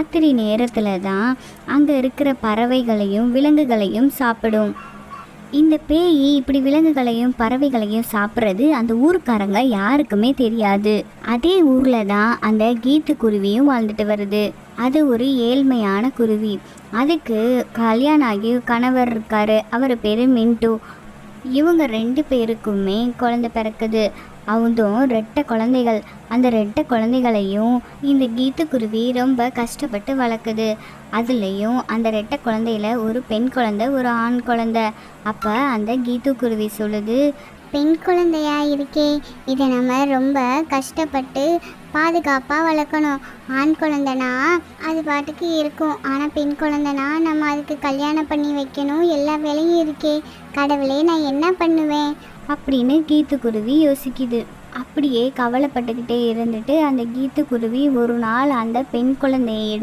ராத்திரி நேரத்தில் தான் அங்கே இருக்கிற பறவைகளையும் விலங்குகளையும் சாப்பிடும். இந்த பேய் இப்படி விலங்குகளையும் பறவைகளையும் சாப்பிட்றது அந்த ஊருக்காரங்க யாருக்குமே தெரியாது. அதே ஊரில் தான் அந்த கீத்து குருவியும் வாழ்ந்துட்டு வருது. அது ஒரு ஏழ்மையான குருவி. அதுக்கு கல்யாணம் ஆகி கணவர் இருக்காரு. அவர் பேர் மின்ட்டு இவங்க ரெண்டு பேருக்குமே குழந்தை பிறக்குது. அவதும் ரெட்டை குழந்தைகள். அந்த ரெட்டை குழந்தைகளையும் இந்த கீத்துக்குருவி ரொம்ப கஷ்டப்பட்டு வளர்க்குது. அதுலேயும் அந்த ரெட்டை குழந்தையில ஒரு பெண் குழந்தை ஒரு ஆண் குழந்தை. அப்போ அந்த கீத்துக்குருவி சொல்லுது பெண் குழந்தையா இருக்கே. இதை நம்ம ரொம்ப கஷ்டப்பட்டு பாதுகாப்பாக வளர்க்கணும். ஆண் குழந்தைனா அது பாட்டுக்கு இருக்கும். ஆனால் பெண் குழந்தைனா நம்ம அதுக்கு கல்யாணம் பண்ணி வைக்கணும். எல்லா வேலையும் இருக்கே. கடவுளே நான் என்ன பண்ணுவேன்? அப்படின்னு கீத்துக்குருவி யோசிக்குது. அப்படியே கவலைப்பட்டுக்கிட்டே இருந்துட்டு அந்த கீத்துக்குருவி ஒரு நாள் அந்த பெண் குழந்தையை எடு